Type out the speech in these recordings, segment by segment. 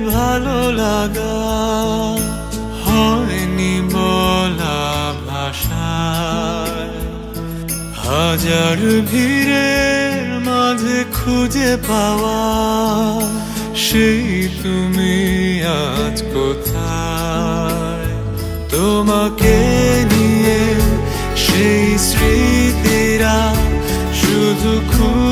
ভালো লাগা হয়নি বলা ভাষায়। হাজার ভিড়ের মাঝে খুঁজে পাওয়া, সেই তুমি আজ কোথায়? তোমাকে নিয়ে সেই স্মৃতিরা শুধু খুঁজে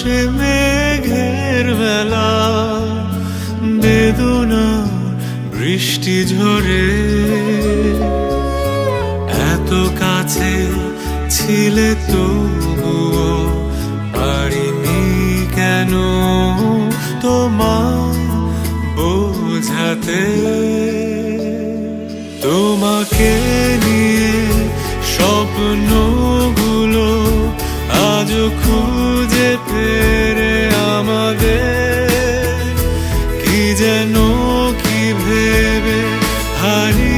আকাশে মেঘের বেলা, বেদনা বৃষ্টি ঝরে। এত কাছে ছিলে তবু পারিনি কেন তোমার বোঝাতে? তোমাকে নিয়ে স্বপ্ন আমাদের কি যেন কি ভেবে হারিয়ে